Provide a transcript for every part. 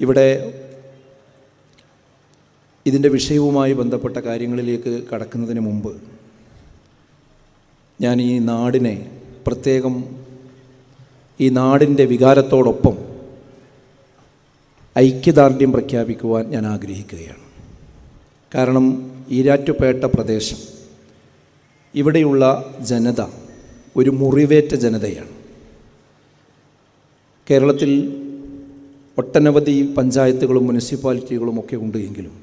ഇവിടെ ഇതിന്റെ വിഷയവുമായി ബന്ധപ്പെട്ട കാര്യങ്ങളിലേക്ക് കടക്കുന്നതിന് മുമ്പ് ഞാൻ ഈ നാടിനെ പ്രത്യേകം ഈ നാടിന്റെ വികാരത്തോടൊപ്പം ഐക്യദാർഢ്യം പ്രഖ്യാപിക്കുവാൻ ഞാൻ ആഗ്രഹിക്കുകയാണ്. കാരണം ഈരാറ്റുപേട്ട പ്രദേശം ഇവിടെയുള്ള ജനത ഒരു മുറിവേറ്റ ജനതയാണ്. കേരളത്തിൽ ഒട്ടനവധി പഞ്ചായത്തുകളും മുനിസിപ്പാലിറ്റികളും ഒക്കെ ഉണ്ട് എങ്കിലും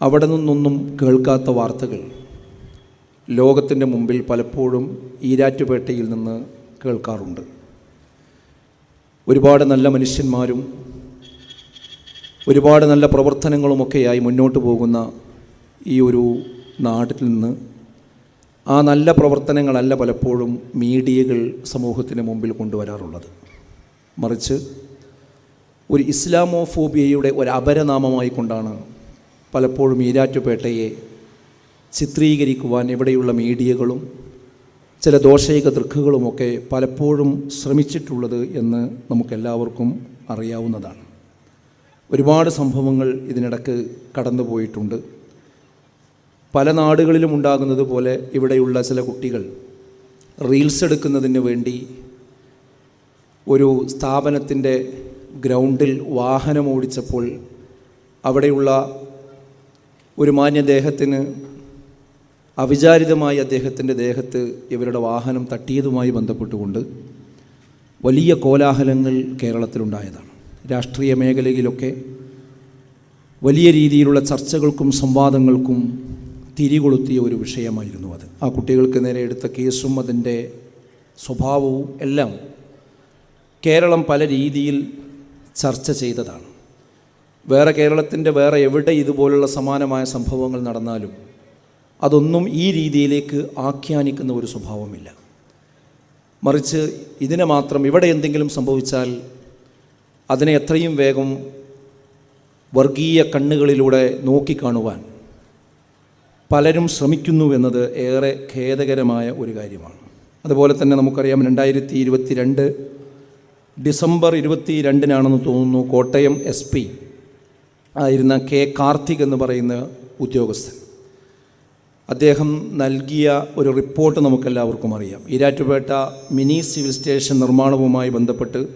അവിടെ നിന്നൊന്നും കേൾക്കാത്ത വാർത്തകൾ ലോകത്തിന്റെ മുമ്പിൽ പലപ്പോഴും ഈരാറ്റുപേട്ടയിൽ നിന്ന് കേൾക്കാറുണ്ട്. ഒരുപാട് നല്ല മനുഷ്യന്മാരും ഒരുപാട് നല്ല പ്രവർത്തനങ്ങളുമൊക്കെയായി മുന്നോട്ട് പോകുന്ന ഈ ഒരു നാട്ടിൽ നിന്ന് ആ നല്ല പ്രവർത്തനങ്ങളല്ല പലപ്പോഴും മീഡിയകൾ സമൂഹത്തിന് മുമ്പിൽ കൊണ്ടുവരാറുള്ളത്. മറിച്ച് ഒരു ഇസ്ലാമോഫോബിയയുടെ ഒരു അപരനാമമായി കൊണ്ടാണ് പലപ്പോഴും ഈരാറ്റുപേട്ടയെ ചിത്രീകരിക്കുവാൻ ഇവിടെയുള്ള മീഡിയകളും ചില ദോഷൈക ദൃക്കുകളുമൊക്കെ പലപ്പോഴും ശ്രമിച്ചിട്ടുള്ളത് എന്ന് നമുക്കെല്ലാവർക്കും അറിയാവുന്നതാണ്. ഒരുപാട് സംഭവങ്ങൾ ഇതിനിടക്ക് കടന്നുപോയിട്ടുണ്ട്. പല നാടുകളിലും ഉണ്ടാകുന്നത് പോലെ ഇവിടെയുള്ള ചില കുട്ടികൾ റീൽസ് എടുക്കുന്നതിന് വേണ്ടി ഒരു സ്ഥാപനത്തിന്റെ ഗ്രൗണ്ടിൽ വാഹനം ഓടിച്ചപ്പോൾ അവിടെയുള്ള ഒരു മാന്യദേഹത്തിന് അവിചാരിതമായി അദ്ദേഹത്തിന്റെ ദേഹത്ത് ഇവരുടെ വാഹനം തട്ടിയതുമായി ബന്ധപ്പെട്ടുകൊണ്ട് വലിയ കോലാഹലങ്ങൾ കേരളത്തിലുണ്ടായതാണ്. രാഷ്ട്രീയ മേഖലയിലൊക്കെ വലിയ രീതിയിലുള്ള ചർച്ചകൾക്കും സംവാദങ്ങൾക്കും തിരികൊളുത്തിയ ഒരു വിഷയമായിരുന്നു അത്. ആ കുട്ടികൾക്ക് നേരെ എടുത്ത കേസും അതിന്റെ സ്വഭാവവും എല്ലാം കേരളം പല രീതിയിൽ ചർച്ച ചെയ്തതാണ്. വേറെ കേരളത്തിന്റെ വേറെ എവിടെ ഇതുപോലുള്ള സമാനമായ സംഭവങ്ങൾ നടന്നാലും അതൊന്നും ഈ രീതിയിലേക്ക് ആഖ്യാനിക്കുന്ന ഒരു സ്വഭാവമില്ല. മറിച്ച് ഇതിനെ മാത്രം ഇവിടെ എന്തെങ്കിലും സംഭവിച്ചാൽ അതിനെ എത്രയും വേഗം വർഗീയ കണ്ണുകളിലൂടെ നോക്കിക്കാണുവാൻ പലരും ശ്രമിക്കുന്നു എന്നത് ഏറെ ഖേദകരമായ ഒരു കാര്യമാണ്. അതുപോലെ തന്നെ നമുക്കറിയാം രണ്ടായിരത്തി ഇരുപത്തി രണ്ട് ഡിസംബർ ഇരുപത്തി രണ്ടിനാണെന്ന് തോന്നുന്നു കോട്ടയം എസ് പി ആയിരുന്ന കെ കാർത്തിക് എന്ന് പറയുന്ന ഉദ്യോഗസ്ഥൻ. അദ്ദേഹം നൽകിയ ഒരു റിപ്പോർട്ട് നമുക്കെല്ലാവർക്കും അറിയാം. ഈരാറ്റുപേട്ട മിനി സിവിൽ സ്റ്റേഷൻ നിർമ്മാണവുമായി ബന്ധപ്പെട്ട്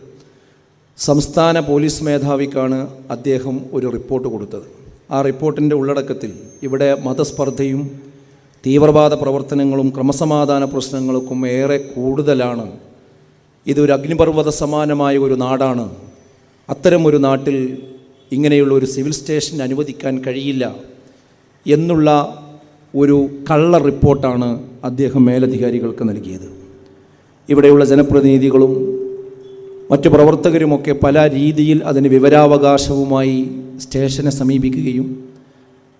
സംസ്ഥാന പോലീസ് മേധാവിക്കാണ് അദ്ദേഹം ഒരു റിപ്പോർട്ട് കൊടുത്തത്. ആ റിപ്പോർട്ടിന്റെ ഉള്ളടക്കത്തിൽ ഇവിടെ മതസ്പർദ്ധയും തീവ്രവാദ പ്രവർത്തനങ്ങളും ക്രമസമാധാന പ്രശ്നങ്ങൾക്കും ഏറെ കൂടുതലാണ് ഇതൊരു അഗ്നിപർവത സമാനമായ ഒരു നാടാണ്. അത്തരം ഒരു നാട്ടിൽ ഇങ്ങനെയുള്ള ഒരു സിവിൽ സ്റ്റേഷൻ അനുവദിക്കാൻ കഴിയില്ല എന്നുള്ള ഒരു കള്ള റിപ്പോർട്ടാണ് അദ്ദേഹം മേലധികാരികൾക്ക് നൽകിയത്. ഇവിടെയുള്ള ജനപ്രതിനിധികളും മറ്റു പ്രവർത്തകരുമൊക്കെ പല രീതിയിൽ അതിന് വിവരാവകാശവുമായി സ്റ്റേഷനെ സമീപിക്കുകയും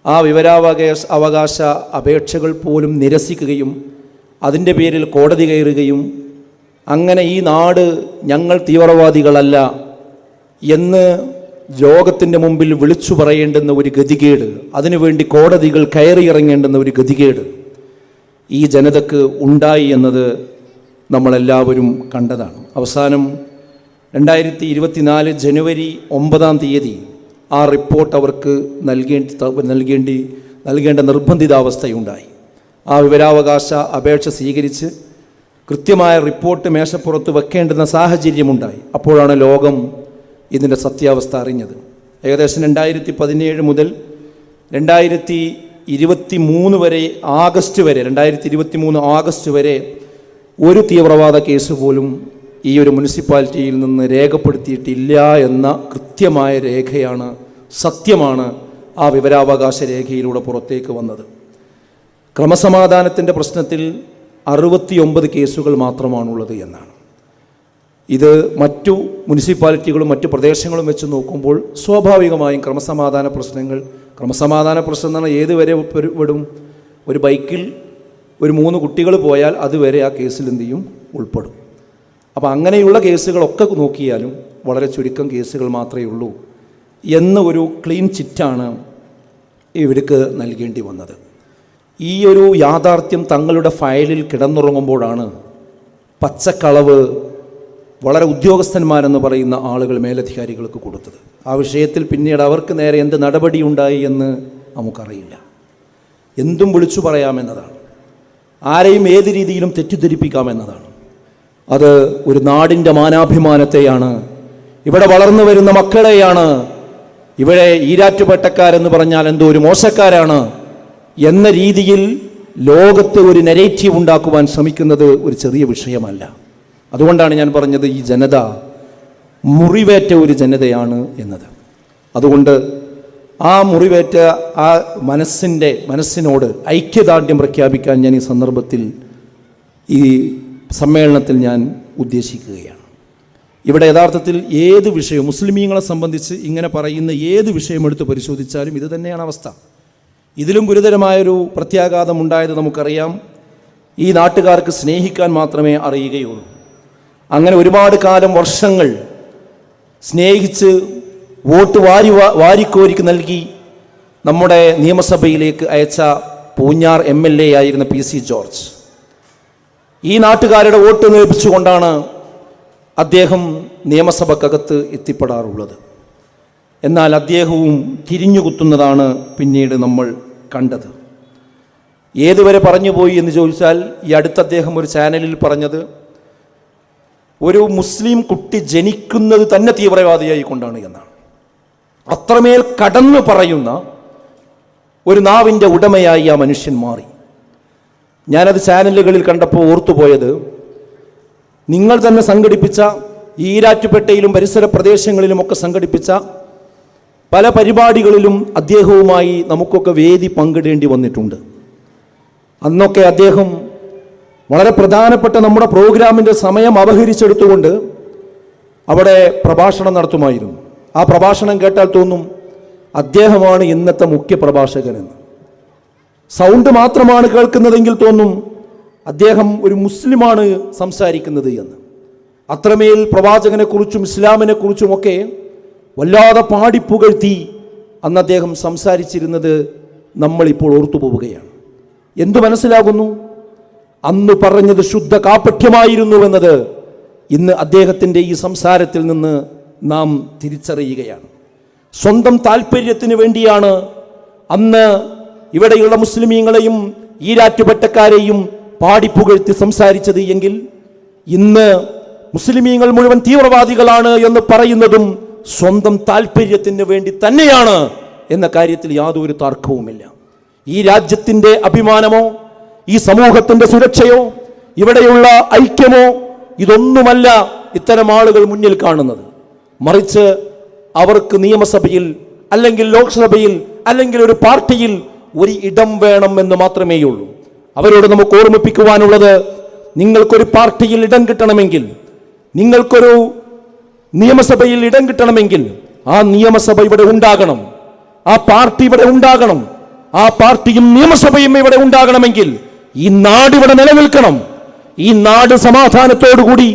ആ വിവരാവകാശ അവകാശ അപേക്ഷകൾ പോലും നിരസിക്കുകയും അതിന്റെ പേരിൽ കോടതി കയറുകയും അങ്ങനെ ഈ നാട് ഞങ്ങൾ തീവ്രവാദികളല്ല എന്ന് ലോകത്തിന്റെ മുമ്പിൽ വിളിച്ചു പറയേണ്ടുന്ന ഒരു ഗതികേട് അതിനുവേണ്ടി കോടതികൾ കയറിയിറങ്ങേണ്ടുന്ന ഒരു ഗതികേട് ഈ ജനതക്ക് ഉണ്ടായി എന്നത് നമ്മളെല്ലാവരും കണ്ടതാണ്. അവസാനം രണ്ടായിരത്തി ഇരുപത്തിനാല് ജനുവരി ഒമ്പതാം തീയതി ആ റിപ്പോർട്ട് അവർക്ക് നൽകേണ്ടി നൽകേണ്ടി നൽകേണ്ട നിർബന്ധിതാവസ്ഥയുണ്ടായി. ആ വിവരാവകാശ അപേക്ഷ സ്വീകരിച്ച് കൃത്യമായ റിപ്പോർട്ട് മേശപ്പുറത്ത് വെക്കേണ്ടുന്ന സാഹചര്യമുണ്ടായി. അപ്പോഴാണ് ലോകം ഇതിന്റെ സത്യാവസ്ഥ അറിഞ്ഞത്. ഏകദേശം രണ്ടായിരത്തി പതിനേഴ് മുതൽ രണ്ടായിരത്തി ഇരുപത്തി മൂന്ന് വരെ ആഗസ്റ്റ് വരെ രണ്ടായിരത്തി ഇരുപത്തി മൂന്ന് ആഗസ്റ്റ് വരെ ഒരു തീവ്രവാദ കേസ് പോലും ഈ ഒരു മുനിസിപ്പാലിറ്റിയിൽ നിന്ന് രേഖപ്പെടുത്തിയിട്ടില്ല എന്ന കൃത്യമായ രേഖയാണ് സത്യമാണ് ആ വിവരാവകാശ രേഖയിലൂടെ പുറത്തേക്ക് വന്നത്. ക്രമസമാധാനത്തിന്റെ പ്രശ്നത്തിൽ അറുപത്തിയൊമ്പത് കേസുകൾ മാത്രമാണുള്ളത് എന്നാണ്. ഇത് മറ്റു മുനിസിപ്പാലിറ്റികളും മറ്റു പ്രദേശങ്ങളും വെച്ച് നോക്കുമ്പോൾ സ്വാഭാവികമായും ക്രമസമാധാന പ്രശ്നങ്ങൾ ക്രമസമാധാന പ്രശ്നം എന്ന് പറഞ്ഞാൽ ഏതുവരെ വിടും ഒരു ബൈക്കിൽ ഒരു മൂന്ന് കുട്ടികൾ പോയാൽ അതുവരെ ആ കേസിൽ എന്ത് ചെയ്യും? ഉൾപ്പെടും. അപ്പോൾ അങ്ങനെയുള്ള കേസുകളൊക്കെ നോക്കിയാലും വളരെ ചുരുക്കം കേസുകൾ മാത്രമേ ഉള്ളൂ. എന്ന ഒരു ക്ലീൻ ചിറ്റാണ് ഇവർക്ക് നൽകേണ്ടി വന്നത്. ഈ ഒരു യാഥാർത്ഥ്യം തങ്ങളുടെ ഫയലിൽ കിടന്നുറങ്ങുമ്പോഴാണ് പച്ചക്കളവ് വളരെ ഉദ്യോഗസ്ഥന്മാരെന്ന് പറയുന്ന ആളുകൾ മേലധികാരികൾക്ക് കൊടുത്തത്. ആ വിഷയത്തിൽ പിന്നീട് അവർക്ക് നേരെ എന്ത് നടപടി ഉണ്ടായി എന്ന് നമുക്കറിയില്ല. എന്തും വിളിച്ചു പറയാമെന്നതാണ്. ആരെയും ഏത് രീതിയിലും തെറ്റിദ്ധരിപ്പിക്കാമെന്നതാണ്. അത് ഒരു നാടിന്റെ മാനാഭിമാനത്തെയാണ്. ഇവിടെ വളർന്നു വരുന്ന മക്കളെയാണ്. ഇവിടെ ഈരാറ്റുപേട്ടക്കാരെന്ന് പറഞ്ഞാൽ എന്തോ ഒരു മോശക്കാരാണ്. എന്ന രീതിയിൽ ലോകത്ത് ഒരു നെരേറ്റീവ് ഉണ്ടാക്കുവാൻ ശ്രമിക്കുന്നത് ഒരു ചെറിയ വിഷയമല്ല. അതുകൊണ്ടാണ് ഞാൻ പറഞ്ഞത് ഈ ജനത മുറിവേറ്റ ഒരു ജനതയാണ് എന്നത്. അതുകൊണ്ട് ആ മുറിവേറ്റ ആ മനസ്സിന്റെ മനസ്സിനോട് ഐക്യദാർഢ്യം പ്രഖ്യാപിക്കാൻ ഞാൻ ഈ സന്ദർഭത്തിൽ ഈ സമ്മേളനത്തിൽ ഞാൻ ഉദ്ദേശിക്കുകയാണ്. ഇവിടെ യഥാർത്ഥത്തിൽ ഏത് വിഷയവും മുസ്ലിമീങ്ങളെ സംബന്ധിച്ച് ഇങ്ങനെ പറയുന്ന ഏത് വിഷയം എടുത്ത് പരിശോധിച്ചാലും ഇത് തന്നെയാണ് അവസ്ഥ. ഇതിലും ഗുരുതരമായൊരു പ്രത്യാഘാതം ഉണ്ടായത് നമുക്കറിയാം. ഈ നാട്ടുകാർക്ക് സ്നേഹിക്കാൻ മാത്രമേ അറിയുകയുള്ളൂ. അങ്ങനെ ഒരുപാട് കാലം വർഷങ്ങൾ സ്നേഹിച്ച് വോട്ട് വാരി വാരിക്കോരിക്ക് നൽകി നമ്മുടെ നിയമസഭയിലേക്ക് അയച്ച പൂഞ്ഞാർ എം എൽ എ ആയിരുന്ന പി സി ജോർജ്. ഈ നാട്ടുകാരുടെ വോട്ട് നേപ്പിച്ചുകൊണ്ടാണ് അദ്ദേഹം നിയമസഭക്കകത്ത് എത്തിപ്പെടാറുള്ളത്. എന്നാൽ അദ്ദേഹവും തിരിഞ്ഞുകുത്തുന്നതാണ് പിന്നീട് നമ്മൾ കണ്ടത്. ഏതുവരെ പറഞ്ഞു പോയി എന്ന് ചോദിച്ചാൽ ഈ അടുത്ത് അദ്ദേഹം ഒരു ചാനലിൽ പറഞ്ഞത് ഒരു മുസ്ലിം കുട്ടി ജനിക്കുന്നത് തന്നെ തീവ്രവാദിയായി കൊണ്ടാണ് എന്നാണ്. അത്രമേൽ കടന്നു പറയുന്ന ഒരു നാവിന്റെ ഉടമയായി ആ മനുഷ്യൻ മാറി. ഞാനത് ചാനലുകളിൽ കണ്ടപ്പോൾ ഓർത്തുപോയത് നിങ്ങൾ തന്നെ സംഘടിപ്പിച്ച ഈരാറ്റുപേട്ടയിലും പരിസര പ്രദേശങ്ങളിലുമൊക്കെ സംഘടിപ്പിച്ച പല പരിപാടികളിലും അദ്ദേഹവുമായി നമുക്കൊക്കെ വേദി പങ്കിടേണ്ടി വന്നിട്ടുണ്ട്. അന്നൊക്കെ അദ്ദേഹം വളരെ പ്രധാനപ്പെട്ട നമ്മുടെ പ്രോഗ്രാമിന്റെ സമയം അപഹരിച്ചെടുത്തുകൊണ്ട് അവിടെ പ്രഭാഷണം നടത്തുമായിരുന്നു. ആ പ്രഭാഷണം കേട്ടാൽ തോന്നും അദ്ദേഹമാണ് ഇന്നത്തെ മുഖ്യ പ്രഭാഷകനെന്ന്. സൗണ്ട് മാത്രമാണ് കേൾക്കുന്നതെങ്കിൽ തോന്നും അദ്ദേഹം ഒരു മുസ്ലിമാണ് സംസാരിക്കുന്നത് എന്ന്. അത്രമേൽ പ്രവാചകനെക്കുറിച്ചും ഇസ്ലാമിനെക്കുറിച്ചുമൊക്കെ വല്ലാതെ പാടിപ്പുകഴ്ത്തി അന്ന് അദ്ദേഹം സംസാരിച്ചിരുന്നത് നമ്മളിപ്പോൾ ഓർത്തു പോവുകയാണ്. എന്തു മനസ്സിലാകുന്നു? അന്ന് പറഞ്ഞത് ശുദ്ധ കാപ്പഠ്യമായിരുന്നുവെന്നത് ഇന്ന് അദ്ദേഹത്തിന്റെ ഈ സംസാരത്തിൽ നിന്ന് നാം തിരിച്ചറിയുകയാണ്. സ്വന്തം താല്പര്യത്തിന് വേണ്ടിയാണ് അന്ന് ഇവിടെയുള്ള മുസ്ലിമീങ്ങളെയും ഈരാറ്റുപറ്റക്കാരെയും പാടിപ്പുകഴ്ത്തി സംസാരിച്ചത് എങ്കിൽ ഇന്ന് മുസ്ലിമീങ്ങൾ മുഴുവൻ തീവ്രവാദികളാണ് എന്ന് പറയുന്നതും സ്വന്തം താല്പര്യത്തിന് വേണ്ടി തന്നെയാണ് എന്ന കാര്യത്തിൽ യാതൊരു തർക്കവുമില്ല. ഈ രാജ്യത്തിന്റെ അഭിമാനമോ ഈ സമൂഹത്തിന്റെ സുരക്ഷയോ ഇവിടെയുള്ള ഐക്യമോ ഇതൊന്നുമല്ല ഇത്തരം ആളുകൾ മുന്നിൽ കാണുന്നത്. മറിച്ച് അവർക്ക് നിയമസഭയിൽ അല്ലെങ്കിൽ ലോക്സഭയിൽ അല്ലെങ്കിൽ ഒരു പാർട്ടിയിൽ ഒരു ഇടം വേണം എന്ന് മാത്രമേയുള്ളൂ. അവരോട് നമുക്ക് ഓർമ്മിപ്പിക്കുവാനുള്ളത് നിങ്ങൾക്കൊരു പാർട്ടിയിൽ ഇടം കിട്ടണമെങ്കിൽ നിങ്ങൾക്കൊരു നിയമസഭയിൽ ഇടം കിട്ടണമെങ്കിൽ ആ നിയമസഭ ഇവിടെ ഉണ്ടാകണം. ആ പാർട്ടി ഇവിടെ ഉണ്ടാകണം. ആ പാർട്ടിയും നിയമസഭയും ഇവിടെ ഉണ്ടാകണമെങ്കിൽ ഈ നാട് ഇവിടെ നിലനിൽക്കണം. ഈ നാട് സമാധാനത്തോടുകൂടി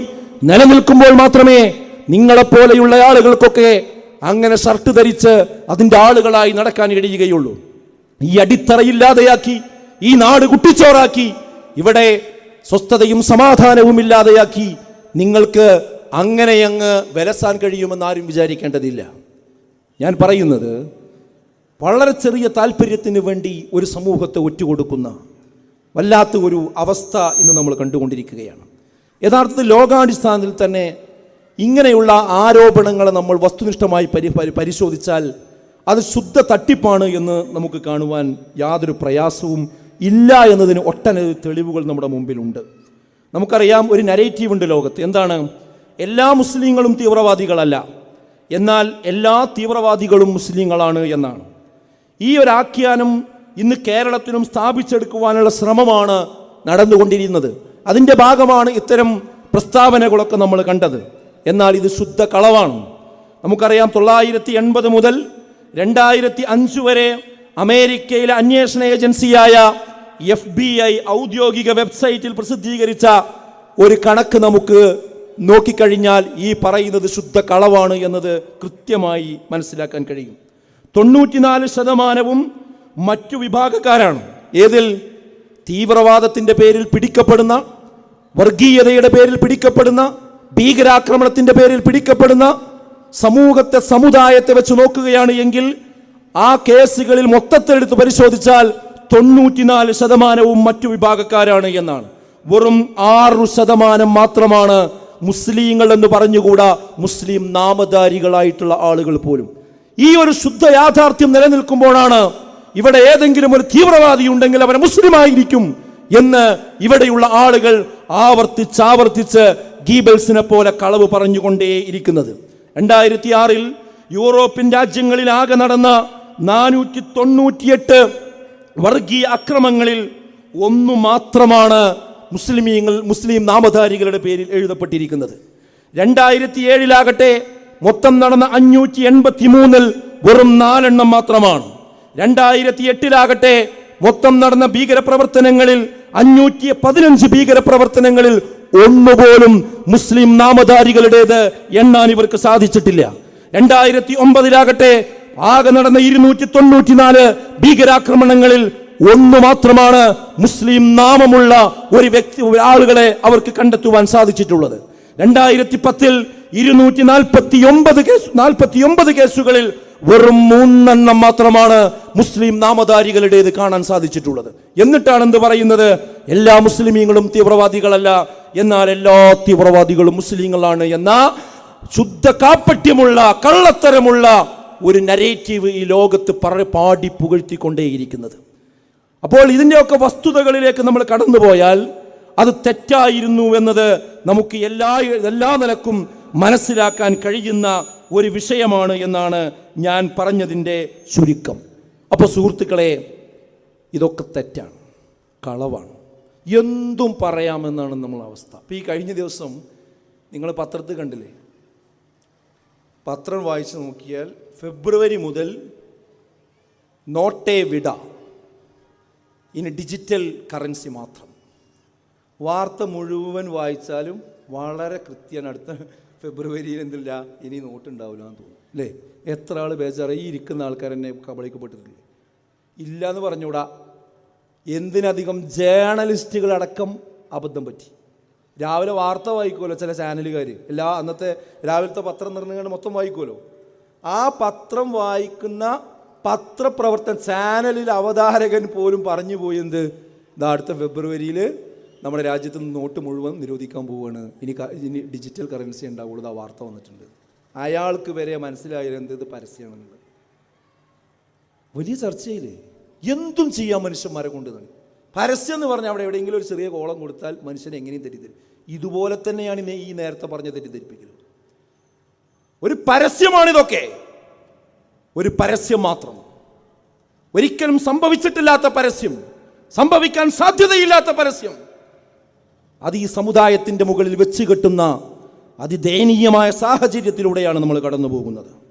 നിലനിൽക്കുമ്പോൾ മാത്രമേ നിങ്ങളെ പോലെയുള്ള ആളുകൾക്കൊക്കെ അങ്ങനെ ഷർട്ട് ധരിച്ച് അതിന്റെ ആളുകളായി നടക്കാൻ കഴിയുകയുള്ളൂ ഈ അടിത്തറയില്ലാതെയാക്കി ഈ നാട് കുട്ടിച്ചോറാക്കി ഇവിടെ സ്വസ്ഥതയും സമാധാനവും ഇല്ലാതെയാക്കി നിങ്ങൾക്ക് അങ്ങനെ അങ്ങ് വിലസാൻ കഴിയുമെന്ന് ആരും വിചാരിക്കേണ്ടതില്ല. ഞാൻ പറയുന്നത് വളരെ ചെറിയ താല്പര്യത്തിന് വേണ്ടി ഒരു സമൂഹത്തെ ഒറ്റുകൊടുക്കുന്ന വല്ലാത്ത ഒരു അവസ്ഥ ഇന്ന് നമ്മൾ കണ്ടുകൊണ്ടിരിക്കുകയാണ്. യഥാർത്ഥത്തിൽ ലോകാടിസ്ഥാനത്തിൽ തന്നെ ഇങ്ങനെയുള്ള ആരോപണങ്ങളെ നമ്മൾ വസ്തുനിഷ്ഠമായി പരി പരി- പരിശോധിച്ചാൽ അത് ശുദ്ധ തട്ടിപ്പാണ് എന്ന് നമുക്ക് കാണുവാൻ യാതൊരു പ്രയാസവും ഇല്ല എന്നതിന് ഒട്ടനവധി തെളിവുകൾ നമ്മുടെ മുമ്പിലുണ്ട്. നമുക്കറിയാം ഒരു നരേറ്റീവ് ഉണ്ട് ലോകത്ത്. എന്താണ്? എല്ലാ മുസ്ലിങ്ങളും തീവ്രവാദികളല്ല. എന്നാൽ എല്ലാ തീവ്രവാദികളും മുസ്ലിങ്ങളാണ് എന്നാണ്. ഈ ഒരു ആഖ്യാനം ഇന്ന് കേരളത്തിലും സ്ഥാപിച്ചെടുക്കുവാനുള്ള ശ്രമമാണ് നടന്നുകൊണ്ടിരുന്നത് അതിന്റെ ഭാഗമാണ് ഇത്തരം പ്രസ്താവനകളൊക്കെ നമ്മൾ കണ്ടത്. എന്നാൽ ഇത് ശുദ്ധ കളവാണ്. നമുക്കറിയാം തൊള്ളായിരത്തി എൺപത് മുതൽ രണ്ടായിരത്തി അഞ്ച് വരെ അമേരിക്കയിലെ അന്വേഷണ ഏജൻസിയായ എഫ് ബി ഐ ഔദ്യോഗിക വെബ്സൈറ്റിൽ പ്രസിദ്ധീകരിച്ച ഒരു കണക്ക് നമുക്ക് നോക്കിക്കഴിഞ്ഞാൽ ഈ പറയുന്നത് ശുദ്ധ കളവാണ് എന്നത് കൃത്യമായി മനസ്സിലാക്കാൻ കഴിയും. തൊണ്ണൂറ്റിനാല് ശതമാനവും മറ്റു വിഭാഗക്കാരാണ്. ഏതിൽ? തീവ്രവാദത്തിന്റെ പേരിൽ പിടിക്കപ്പെടുന്ന വർഗീയതയുടെ പേരിൽ പിടിക്കപ്പെടുന്ന ഭീകരാക്രമണത്തിന്റെ പേരിൽ പിടിക്കപ്പെടുന്ന സമൂഹത്തെ സമുദായത്തെ വെച്ച് നോക്കുകയാണ് എങ്കിൽ ആ കേസുകളിൽ മൊത്തത്തിലെടുത്ത് പരിശോധിച്ചാൽ തൊണ്ണൂറ്റിനാല് ശതമാനവും മറ്റു വിഭാഗക്കാരാണ് എന്നാണ്. വെറും ആറു ശതമാനം മാത്രമാണ് മുസ്ലിങ്ങൾ എന്ന് പറഞ്ഞുകൂടാ മുസ്ലിം നാമധാരികളായിട്ടുള്ള ആളുകൾ പോലും. ഈ ഒരു ശുദ്ധ യാഥാർത്ഥ്യം നിലനിൽക്കുമ്പോഴാണ് ഇവിടെ ഏതെങ്കിലും ഒരു തീവ്രവാദി ഉണ്ടെങ്കിൽ അവൻ മുസ്ലിമായിരിക്കും എന്ന് ഇവിടെയുള്ള ആളുകൾ ആവർത്തിച്ചാവർത്തിച്ച് ഗീബൽസിനെ പോലെ കളവ് പറഞ്ഞുകൊണ്ടേ ഇരിക്കുന്നത്. രണ്ടായിരത്തി ആറിൽ യൂറോപ്യൻ രാജ്യങ്ങളിൽ ആകെ നടന്ന നാനൂറ്റി തൊണ്ണൂറ്റിയെട്ട് വർഗീയ അക്രമങ്ങളിൽ ഒന്നു മാത്രമാണ് മുസ്ലിമീങ്ങൾ മുസ്ലിം നാമധാരികളുടെ പേരിൽ എഴുതപ്പെട്ടിരിക്കുന്നത്. രണ്ടായിരത്തി ഏഴിലാകട്ടെ മൊത്തം നടന്ന അഞ്ഞൂറ്റി എൺപത്തി മൂന്നിൽ വെറും നാലെണ്ണം മാത്രമാണ്. രണ്ടായിരത്തി എട്ടിലാകട്ടെ മൊത്തം നടന്ന ഭീകരപ്രവർത്തനങ്ങളിൽ അഞ്ഞൂറ്റി പതിനഞ്ച് ഭീകരപ്രവർത്തനങ്ങളിൽ ഒന്നുപോലും മുസ്ലിം നാമധാരികളുടേത് എണ്ണാൻ ഇവർക്ക് സാധിച്ചിട്ടില്ല. രണ്ടായിരത്തി ഒമ്പതിലാകട്ടെ ആകെ നടന്ന ഇരുന്നൂറ്റി തൊണ്ണൂറ്റിനാല് ഭീകരാക്രമണങ്ങളിൽ ഒന്ന് മാത്രമാണ് മുസ്ലിം നാമമുള്ള ഒരു വ്യക്തി ആളുകളെ അവർക്ക് കണ്ടെത്തുവാൻ സാധിച്ചിട്ടുള്ളത്. രണ്ടായിരത്തി പത്തിൽ ഇരുന്നൂറ്റി നാൽപ്പത്തി ഒമ്പത് കേസ് നാൽപ്പത്തി ഒമ്പത് കേസുകളിൽ വെറും മൂന്നെണ്ണം മാത്രമാണ് മുസ്ലിം നാമധാരികളുടേത് കാണാൻ സാധിച്ചിട്ടുള്ളത്. എന്നിട്ടാണ് എന്ത് പറയുന്നത്? എല്ലാ മുസ്ലിമീങ്ങളും തീവ്രവാദികളല്ല എന്നാൽ എല്ലാ തീവ്രവാദികളും മുസ്ലിങ്ങളാണ് എന്ന ശുദ്ധ കാപ്പട്യമുള്ള കള്ളത്തരമുള്ള ഒരു നരേറ്റീവ് ഈ ലോകത്ത് പറ പാടി പുകഴ്ത്തിക്കൊണ്ടേയിരിക്കുന്നത്. അപ്പോൾ ഇതിന്റെയൊക്കെ വസ്തുതകളിലേക്ക് നമ്മൾ കടന്നുപോയാൽ അത് തെറ്റായിരുന്നു എന്നത് നമുക്ക് എല്ലാ എല്ലാ നിലക്കും മനസ്സിലാക്കാൻ കഴിയുന്ന ഒരു വിഷയമാണ് എന്നാണ് ഞാൻ പറഞ്ഞതിന്റെ ചുരുക്കം. അപ്പോൾ സുഹൃത്തുക്കളെ ഇതൊക്കെ തെറ്റാണ് കളവാണ്. എന്തും പറയാമെന്നാണ് നമ്മളെ അവസ്ഥ. അപ്പോൾ ഈ കഴിഞ്ഞ ദിവസം നിങ്ങൾ പത്രത്തിൽ കണ്ടില്ലേ? പത്രം വായിച്ച് നോക്കിയാൽ ഫെബ്രുവരി മുതൽ നോട്ടേ വിട. ഇനി ഡിജിറ്റൽ കറൻസി മാത്രം. വാർത്ത മുഴുവൻ വായിച്ചാലും വളരെ കൃത്യമാണ്. അടുത്ത ഫെബ്രുവരിയിൽ എന്തില്ല ഇനി നോട്ടുണ്ടാവില്ല എന്ന് തോന്നുന്നു. അല്ലേ? എത്ര ആൾ ബേജാറ് ഈ ഇരിക്കുന്ന ആൾക്കാർ എന്നെ കബളിക്കപ്പെട്ടിട്ടില്ലേ ഇല്ല എന്ന് പറഞ്ഞൂടാ. എന്തിനധികം ജേർണലിസ്റ്റുകളടക്കം അബദ്ധം പറ്റി. രാവിലെ വാർത്ത വായിക്കുമല്ലോ ചില ചാനലുകാർ എല്ലാ അന്നത്തെ രാവിലത്തെ പത്രം നിർണയങ്ങൾ മൊത്തം വായിക്കുമല്ലോ ആ പത്രം വായിക്കുന്ന പത്രപ്രവർത്തൻ ചാനലിൽ അവതാരകൻ പോലും പറഞ്ഞു പോയെന്ത്? ഇതാ അടുത്ത ഫെബ്രുവരിയിൽ നമ്മുടെ രാജ്യത്ത് നിന്ന് നോട്ട് മുഴുവൻ നിരോധിക്കാൻ പോവുകയാണ് ഇനി ഇനി ഡിജിറ്റൽ കറൻസി ഉണ്ടാവുള്ളൂ ആ വാർത്ത വന്നിട്ടുണ്ട്. അയാൾക്ക് വരെ മനസ്സിലായത് എന്ത് ഇത് പരസ്യമാണെന്നുള്ളത്. വലിയ ചർച്ചയില്ലേ? എന്തും ചെയ്യാൻ മനുഷ്യന്മാരെ കൊണ്ട് തന്നെ പരസ്യം എന്ന് പറഞ്ഞാൽ അവിടെ എവിടെയെങ്കിലും ഒരു ചെറിയ കോളം കൊടുത്താൽ മനുഷ്യനെ എങ്ങനെയും തെറ്റിദ്ധരി ഇതുപോലെ തന്നെയാണ് ഈ നേരത്തെ പറഞ്ഞ തെറ്റിദ്ധരിപ്പിക്കൽ ഒരു പരസ്യമാണിതൊക്കെ. ഒരു പരസ്യം മാത്രം. ഒരിക്കലും സംഭവിച്ചിട്ടില്ലാത്ത പരസ്യം സംഭവിക്കാൻ സാധ്യതയില്ലാത്ത പരസ്യം. അത് ഈ സമുദായത്തിന്റെ മുകളിൽ വെച്ച് കെട്ടുന്ന അതിദയനീയമായ സാഹചര്യത്തിലൂടെയാണ് നമ്മൾ കടന്നു പോകുന്നത്